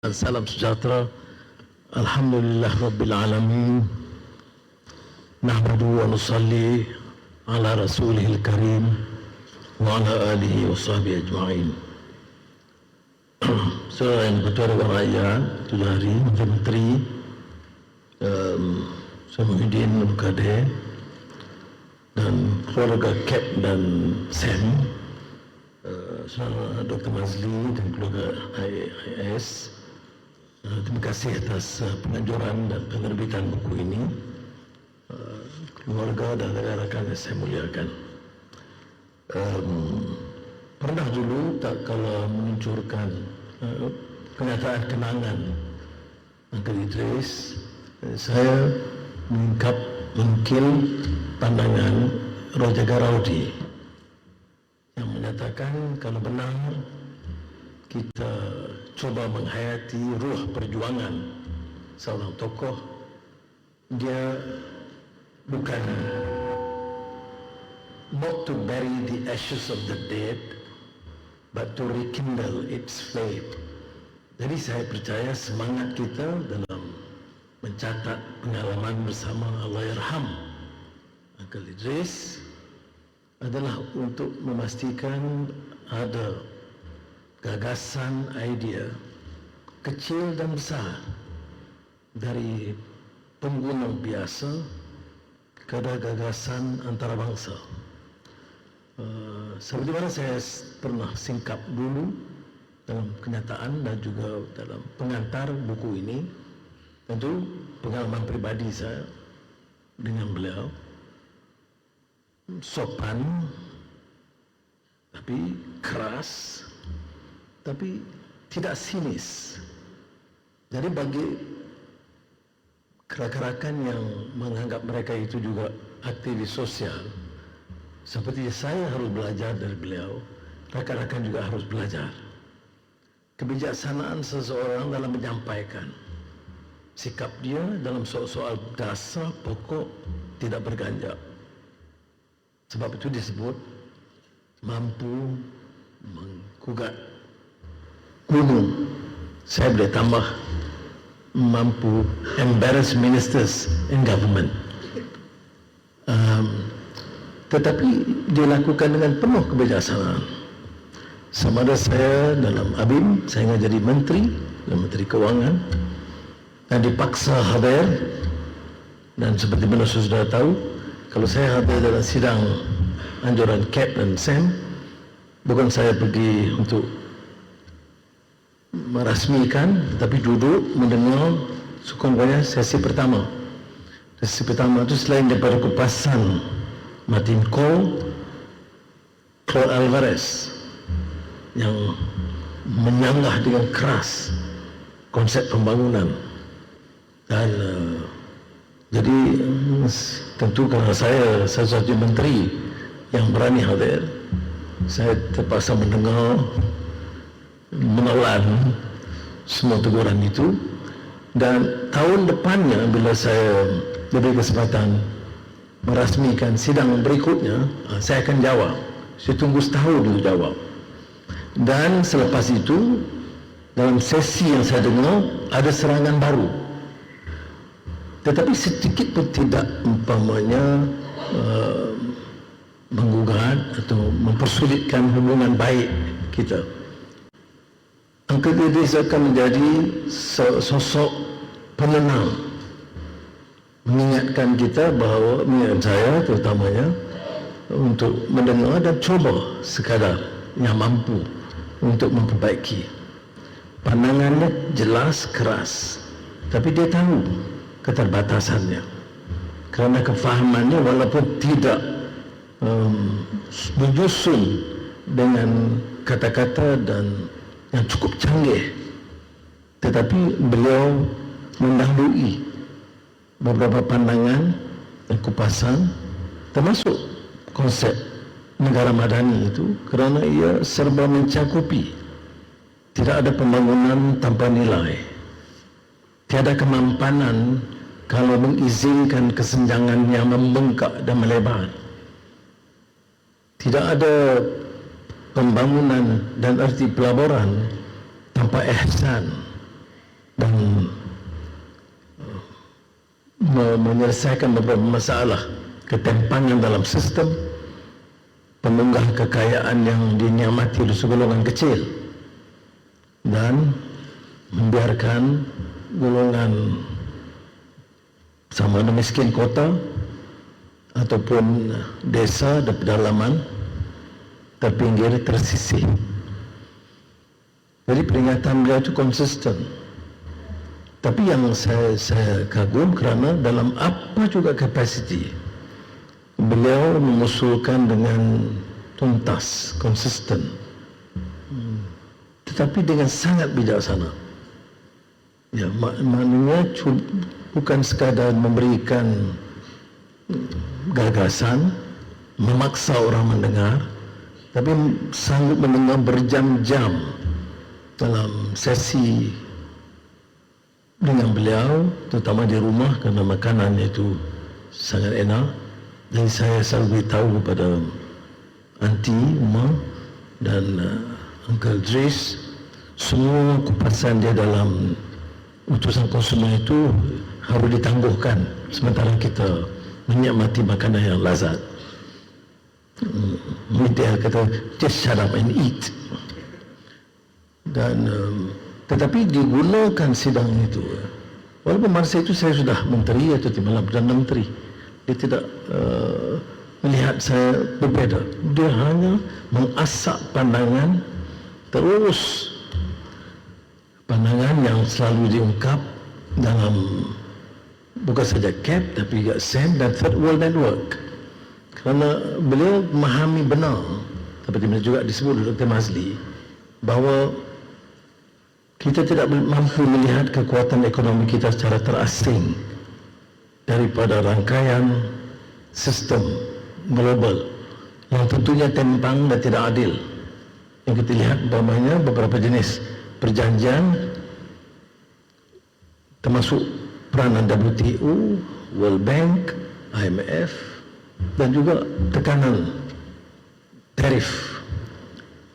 dan salam sejahtera. Alhamdulillah Rabbil Alamin. Nahmadu wa nusalli ala rasulihil karim wa ala alihi wa sahbihi ajma'in. Saudara yang bertuah raya, tujuh hari, Menteri um, Samuddin Mukade dan keluarga Cap dan Sam, uh, saudara Dr. Mazli dan keluarga IAS, Uh, terima kasih atas uh, penganjuran dan penerbitan buku ini. Uh, keluarga dan rakan-rakan yang saya muliakan. Um, pernah dulu tak kalau meluncurkan uh, kenyataan kenangan Uncle Idris saya mengungkap mungkin pandangan Roger Garaudi yang menyatakan kalau benar kita cuba menghayati ruh perjuangan seorang tokoh. Dia bukan not to bury the ashes of the dead but to rekindle its flame jadi saya percaya semangat kita dalam mencatat pengalaman bersama Allahyarham Uncle Idris adalah untuk memastikan ada gagasan idea kecil dan besar dari pengguna biasa kepada gagasan antarabangsa. Uh, seperti mana saya pernah singkap dulu dalam kenyataan dan juga dalam pengantar buku ini, tentu pengalaman pribadi saya dengan beliau sopan tapi keras tapi tidak sinis. Jadi bagi rakan-rakan yang menganggap mereka itu juga aktivis sosial, seperti saya harus belajar dari beliau, rakan-rakan juga harus belajar. Kebijaksanaan seseorang dalam menyampaikan sikap dia dalam soal-soal dasar pokok tidak berganjak. Sebab itu disebut mampu mengkugat gunung saya boleh tambah mampu embarrass ministers in government. Um, tetapi dilakukan dengan penuh kebijaksanaan. Sama ada saya dalam ABIM saya ingin jadi menteri dan menteri keuangan dan dipaksa hadir. Dan seperti mana sudah tahu kalau saya hadir dalam sidang anjuran CAP dan SAM bukan saya pergi untuk merasmikan tapi duduk mendengar sukongnya sesi pertama. Sesi pertama itu selain daripada kupasan Martin Cole Claude Alvarez yang menyanggah dengan keras konsep pembangunan. Dan uh, jadi tentu kerana saya satu-satu menteri yang berani hadir saya terpaksa mendengar menelan semua teguran itu. Dan tahun depannya bila saya diberi kesempatan merasmikan sidang berikutnya ah, saya akan jawab. Saya tunggu setahun dulu jawab. Dan selepas itu dalam sesi yang saya dengar ada serangan baru. Tetapi sedikit pun tidak umpamanya uh, menggugat atau mempersulitkan hubungan baik kita Uncle Idris akan menjadi sosok penenang. Mengingatkan kita bahawa mengingat saya terutamanya untuk mendengar dan cuba sekadar yang mampu untuk memperbaiki. Pandangannya jelas keras. Tapi dia tahu keterbatasannya. Kerana kefahamannya walaupun tidak um, menyusun dengan kata-kata dan yang cukup canggih. Tetapi beliau mendahului beberapa pandangan dan kupasan termasuk konsep negara madani itu kerana ia serba mencakupi. Tidak ada pembangunan tanpa nilai. Tiada kemampanan kalau mengizinkan kesenjangan yang membengkak dan melebar. Tidak ada pembangunan dan arti pelaburan tanpa ihsan dan uh, menyelesaikan beberapa masalah ketempangan dalam sistem penunggah kekayaan yang dinyamati oleh segolongan kecil dan membiarkan golongan sama ada miskin kota ataupun desa dan pedalaman terpinggir tersisih. Jadi peringatan beliau itu konsisten. Tapi yang saya, saya kagum kerana dalam apa juga kapasiti beliau mengusulkan dengan tuntas, konsisten. Tetapi dengan sangat bijaksana. Ya, mak maknanya bukan sekadar memberikan gagasan, memaksa orang mendengar, tapi sanggup mendengar berjam-jam dalam sesi dengan beliau, terutama di rumah kerana makanannya itu sangat enak. Jadi saya selalu beritahu kepada Aunty Umar dan uh, Uncle Dris semua kupasan dia dalam utusan konsumen itu harus ditangguhkan sementara kita menikmati makanan yang lazat. Dia kata just shut up and eat. Dan um, tetapi digunakan sidang itu. Walaupun masa itu saya sudah menteri atau timbalan perdana menteri, dia tidak uh, melihat saya berbeza. Dia hanya mengasak pandangan terus pandangan yang selalu diungkap dalam bukan saja CAP tapi juga SEM dan Third World Network kerana beliau memahami benar seperti mana juga disebut oleh Dr. Mazli bahawa kita tidak mampu melihat kekuatan ekonomi kita secara terasing daripada rangkaian sistem global yang tentunya tentang dan tidak adil yang kita lihat umpamanya beberapa jenis perjanjian termasuk peranan WTO, World Bank, IMF dan juga tekanan tarif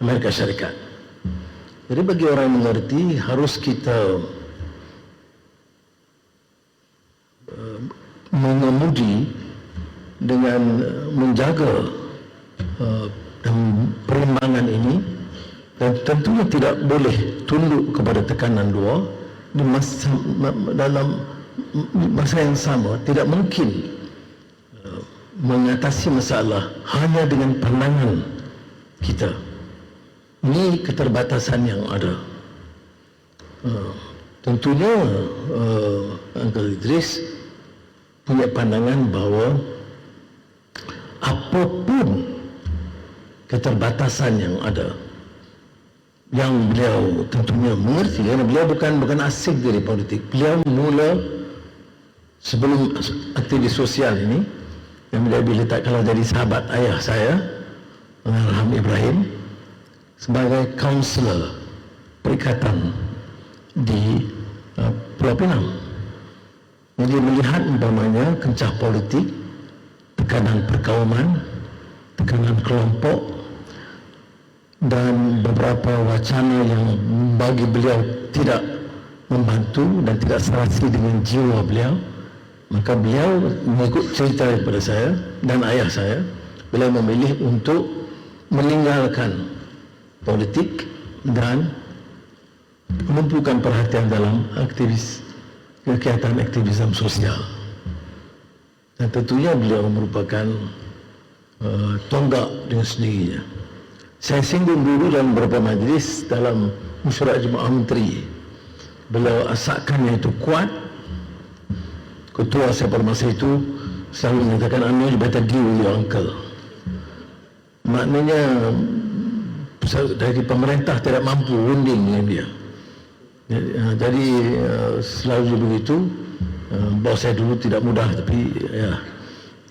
Amerika Syarikat. Jadi bagi orang yang mengerti harus kita uh, mengemudi dengan menjaga uh, perimbangan ini dan tentunya tidak boleh tunduk kepada tekanan luar di masa, dalam masa yang sama tidak mungkin uh, mengatasi masalah hanya dengan pandangan kita. Ini keterbatasan yang ada. Uh, tentunya uh, Uncle Idris punya pandangan bahawa apapun keterbatasan yang ada yang beliau tentunya mengerti kerana beliau bukan bukan asing dari politik. Beliau mula sebelum aktivis sosial ini yang bila bila tak kalau jadi sahabat ayah saya Alham Ibrahim sebagai kaunselor perikatan di uh, Pulau Pinang. Jadi melihat umpamanya kencah politik tekanan perkauman tekanan kelompok dan beberapa wacana yang bagi beliau tidak membantu dan tidak serasi dengan jiwa beliau Maka beliau mengikut cerita daripada saya dan ayah saya, beliau memilih untuk meninggalkan politik dan menumpukan perhatian dalam aktivis kegiatan aktivisme sosial. Dan tentunya beliau merupakan uh, tonggak dengan sendirinya. Saya singgung dulu dalam beberapa majlis dalam mesyuarat Jemaah Menteri. Beliau asakkan itu kuat ketua saya pada masa itu selalu mengatakan anu you better deal with your uncle. Maknanya dari pemerintah tidak mampu runding dengan dia. Jadi uh, selalu begitu. Uh, bos saya dulu tidak mudah tapi ya.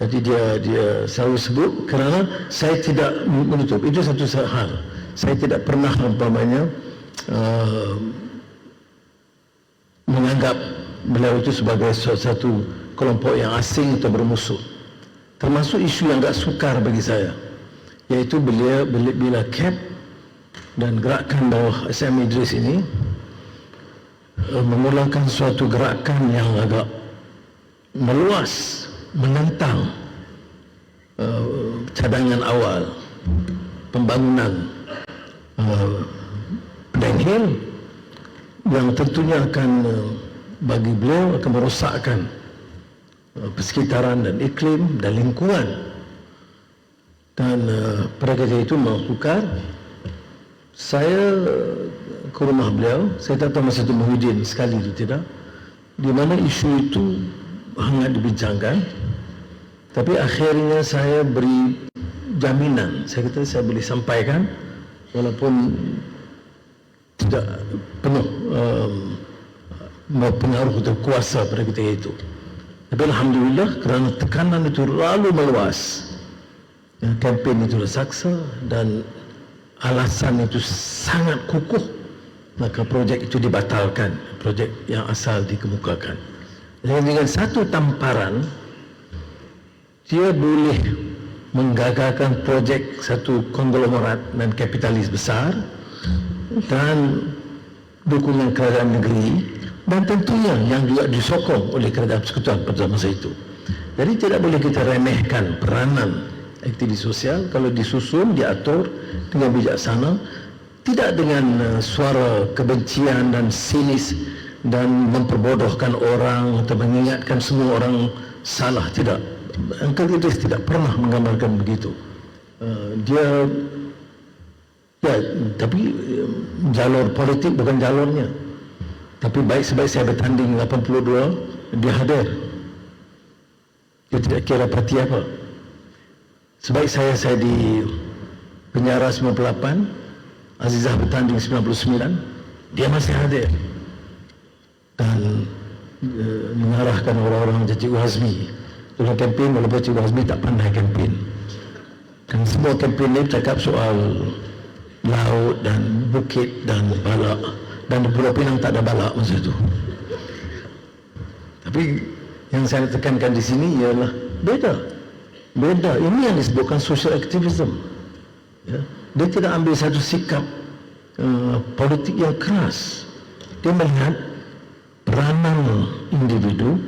Jadi dia dia selalu sebut kerana saya tidak menutup. Itu satu hal. Saya tidak pernah umpamanya uh, menganggap beliau itu sebagai satu kelompok yang asing atau bermusuh. Termasuk isu yang agak sukar bagi saya yaitu beliau bila, bila cap dan gerakan bawah SM Idris ini uh, memulakan suatu gerakan yang agak meluas menentang uh, cadangan awal pembangunan uh, downhill yang tentunya akan uh, bagi beliau akan merosakkan uh, persekitaran dan iklim dan lingkungan. Dan uh, pada ketika itu melakukan saya ke rumah beliau saya tahu masa itu Muhyiddin sekali itu tidak di mana isu itu hangat dibincangkan tapi akhirnya saya beri jaminan. Saya kata saya boleh sampaikan walaupun tidak penuh um, pengaruh atau kuasa pada ketika itu. Tapi Alhamdulillah kerana tekanan itu lalu meluas. Ya, kempen itu saksa dan alasan itu sangat kukuh maka projek itu dibatalkan projek yang asal dikemukakan dan dengan satu tamparan dia boleh menggagalkan projek satu konglomerat dan kapitalis besar dan dukungan kerajaan negeri dan tentunya yang juga disokong oleh kerajaan persekutuan pada masa itu. Jadi tidak boleh kita remehkan peranan aktivis sosial kalau disusun, diatur dengan bijaksana, tidak dengan uh, suara kebencian dan sinis dan memperbodohkan orang atau mengingatkan semua orang salah, tidak. Engkau tidak pernah menggambarkan begitu. Uh, dia Ya, tapi jalur politik bukan jalurnya. Tapi baik sebaik saya bertanding 82, dia hadir. Dia tidak kira parti apa. Sebaik saya saya di penjara 98, Azizah bertanding 99, dia masih hadir. Dan e, mengarahkan orang-orang macam Cikgu Hazmi. Dalam kempen, walaupun Cikgu Hazmi tak pandai kempen. Dan semua kempen ini cakap soal laut dan bukit dan balak dan di Pulau Pinang tak ada balak masa itu. Tapi yang saya tekankan di sini ialah beda. Beda. Ini yang disebutkan social activism. Ya. Dia tidak ambil satu sikap uh, politik yang keras. Dia melihat peranan individu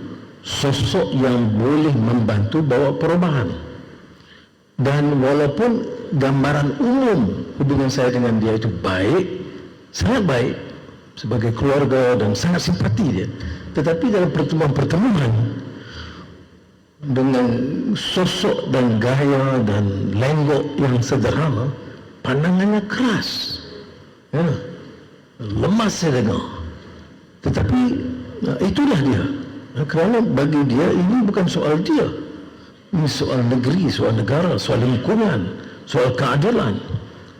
sosok yang boleh membantu bawa perubahan. Dan walaupun gambaran umum hubungan saya dengan dia itu baik, sangat baik sebagai keluarga dan sangat simpati dia. Tetapi dalam pertemuan-pertemuan dengan sosok dan gaya dan lenggok yang sederhana, pandangannya keras. Ya, lemas saya dengar. Tetapi ya, itulah dia. Kerana bagi dia ini bukan soal dia. Ini soal negeri, soal negara, soal lingkungan, soal keadilan.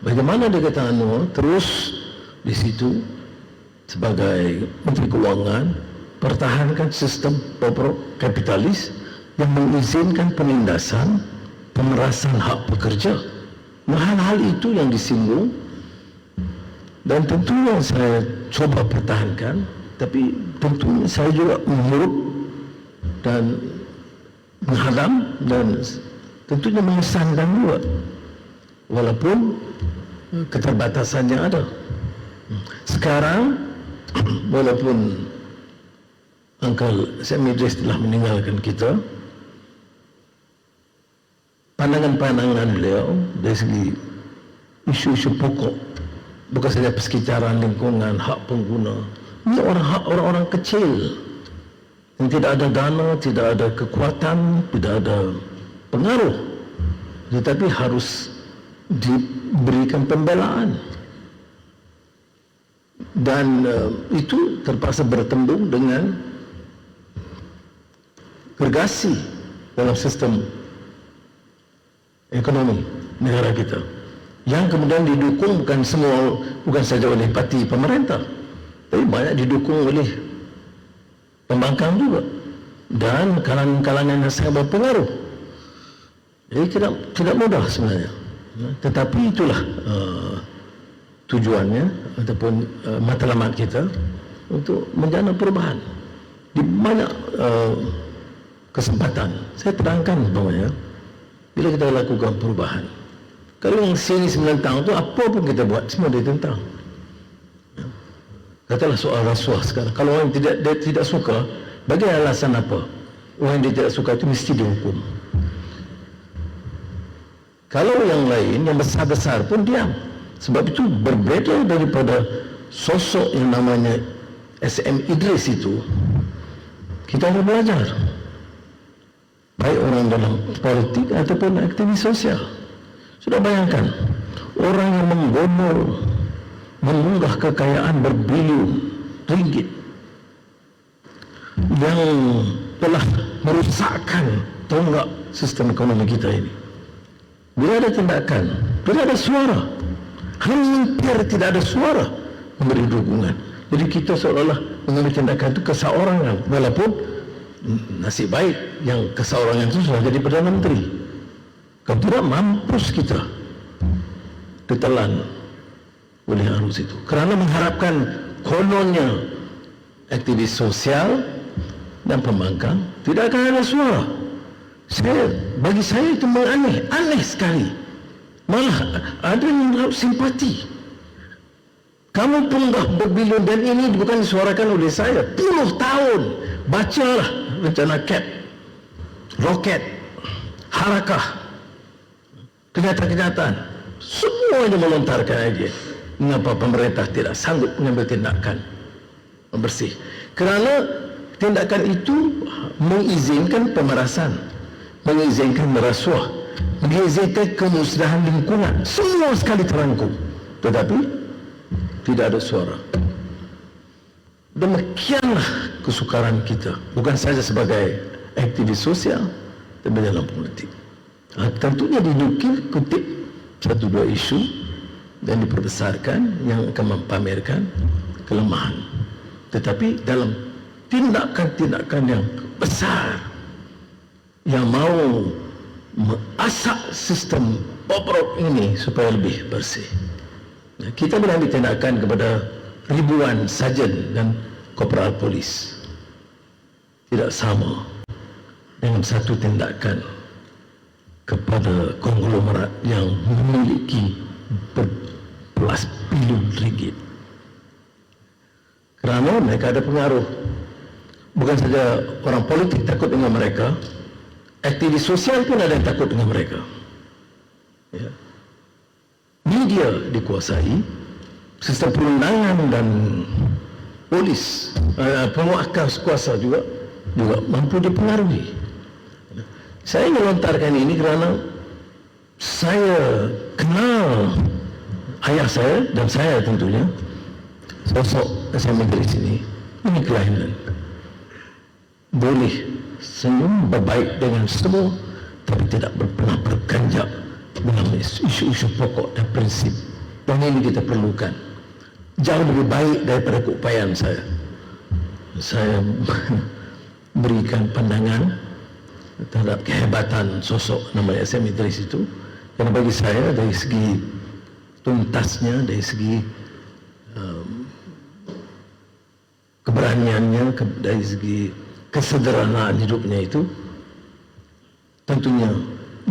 Bagaimana dia kata anu terus di situ sebagai Menteri Keuangan pertahankan sistem kapitalis yang mengizinkan penindasan pemerasan hak pekerja. Nah, hal-hal itu yang disinggung dan tentunya saya coba pertahankan tapi tentunya saya juga mengurut dan menghadam dan tentunya mengesankan juga walaupun keterbatasannya ada. Sekarang walaupun Uncle Sam Idris telah meninggalkan kita, pandangan-pandangan beliau dari segi isu-isu pokok bukan saja persekitaran lingkungan, hak pengguna, ini orang orang-orang kecil. Yang tidak ada dana, tidak ada kekuatan, tidak ada pengaruh, tetapi harus diberikan pembelaan dan uh, itu terpaksa bertembung dengan gergasi dalam sistem ekonomi negara kita. Yang kemudian didukung bukan semua bukan saja oleh parti pemerintah tapi banyak didukung oleh pembangkang juga. Dan kalangan-kalangan yang sangat berpengaruh. Jadi tidak tidak mudah sebenarnya. Tetapi itulah uh, tujuannya ataupun uh, matlamat kita untuk menjana perubahan. Di banyak uh, kesempatan saya terangkan bawahnya bila kita lakukan perubahan kalau yang sini menentang itu apa pun kita buat semua dia tentang. Katalah soal rasuah sekarang kalau orang tidak dia tidak suka bagi alasan apa? Orang dia tidak suka itu mesti dihukum. Kalau yang lain yang besar-besar pun diam sebab itu berbeda daripada sosok yang namanya SM Idris itu kita harus belajar. Baik orang dalam politik ataupun aktivis sosial. Sudah bayangkan orang yang menggomol mengunggah kekayaan berbilion ringgit yang telah merusakkan tonggak sistem ekonomi kita ini. Bila ada tindakan bila ada suara hampir tidak ada suara memberi dukungan jadi kita seolah-olah mengambil tindakan itu keseorangan walaupun nasib baik yang keseorangan itu sudah jadi Perdana Menteri. Kalau tidak mampus kita ditelan oleh arus itu. Kerana mengharapkan kononnya aktivis sosial dan pembangkang tidak akan ada suara. Saya, bagi saya itu menganeh, aneh sekali. Malah ada yang simpati. Kamu pun dah berbilion dan ini bukan disuarakan oleh saya. Puluh tahun. Bacalah rencana CAP. Roket. Harakah. Kenyataan-kenyataan. Semuanya melontarkan aja. Mengapa pemerintah tidak sanggup mengambil tindakan bersih? Kerana tindakan itu mengizinkan pemerasan. Mengizinkan merasuah. Mengizinkan kemusnahan lingkungan. Semua sekali terangkum. Tetapi tidak ada suara. Demikianlah kesukaran kita. Bukan saja sebagai aktivis sosial, tapi dalam politik. Ha, tentunya dinukil kutip satu dua isu dan diperbesarkan yang akan memamerkan kelemahan. Tetapi dalam tindakan-tindakan yang besar yang mau mengasak sistem obrok ini supaya lebih bersih. Kita boleh ambil tindakan kepada ribuan sajen dan korporal polis. Tidak sama dengan satu tindakan kepada konglomerat yang memiliki berbelas bilion ringgit. Kerana mereka ada pengaruh. Bukan saja orang politik takut dengan mereka, aktivis sosial pun ada yang takut dengan mereka. Ya. Media dikuasai sistem perundangan dan polis uh, penguatkan kuasa juga juga mampu dipengaruhi. Saya melontarkan ini kerana saya kenal ayah saya dan saya tentunya sosok saya negeri sini ini kelainan boleh senyum berbaik dengan semua tapi tidak pernah berganjak dalam isu-isu pokok dan prinsip dan ini kita perlukan. Jauh lebih baik daripada keupayaan saya. Saya berikan pandangan terhadap kehebatan sosok nama SM Idris itu. Kerana bagi saya dari segi tuntasnya dari segi um, keberaniannya dari segi kesederhanaan hidupnya itu tentunya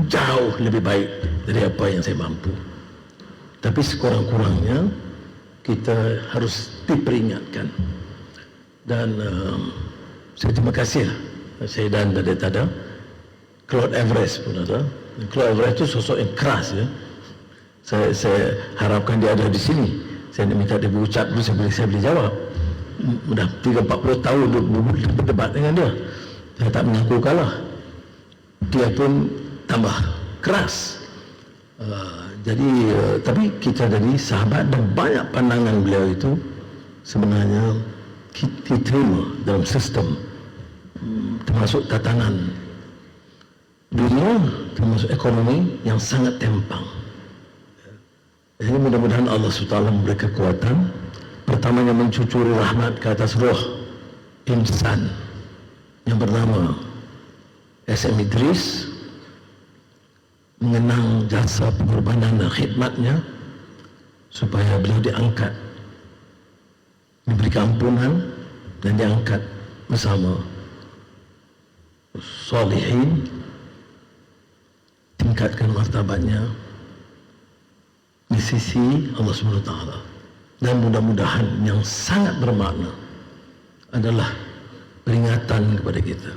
jauh lebih baik dari apa yang saya mampu. Tapi sekurang-kurangnya kita harus diperingatkan. Dan um, saya terima kasih lah. Saya dan tadi tada. Claude Everest pun ada. Claude Everest itu sosok yang keras ya. Saya, saya harapkan dia ada di sini. Saya nak minta dia berucap dulu saya boleh, saya boleh jawab. Sudah 3-40 tahun berdebat dengan dia. Saya tak mengaku kalah. Dia pun tambah keras. Uh, jadi uh, tapi kita jadi sahabat dan banyak pandangan beliau itu sebenarnya kita terima dalam sistem um, termasuk tatanan dunia termasuk ekonomi yang sangat tempang. Jadi mudah-mudahan Allah SWT memberi kekuatan pertamanya mencucuri rahmat ke atas roh insan. Yang bernama SM Idris mengenang jasa pengorbanan dan khidmatnya supaya beliau diangkat. Diberi ampunan dan diangkat bersama solihin tingkatkan martabatnya di sisi Allah SWT dan mudah-mudahan yang sangat bermakna adalah peringatan kepada kita.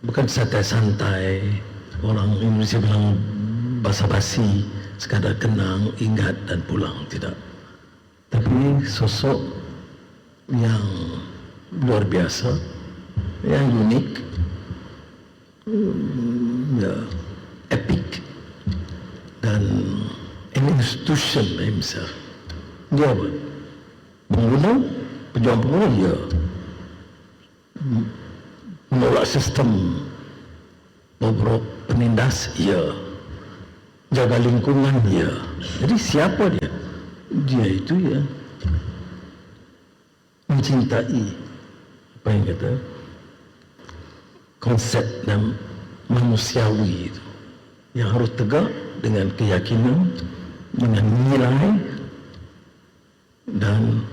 Bukan santai-santai orang Indonesia bilang basa-basi sekadar kenang, ingat dan pulang tidak. Tapi sosok yang luar biasa yang unik hmm, ya, epic dan an institution himself dia apa? pengguna pejuang pengguna ya. Menolak sistem penindas ya. Jaga lingkungan ya. Jadi siapa dia? Dia itu ya. Mencintai. Apa yang kata? Konsep dan manusiawi itu. Yang harus tegak dengan keyakinan dengan nilai dan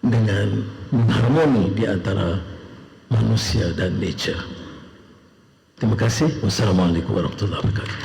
dengan harmoni di antara manusia dan nature. Terima kasih. Wassalamualaikum warahmatullahi wabarakatuh.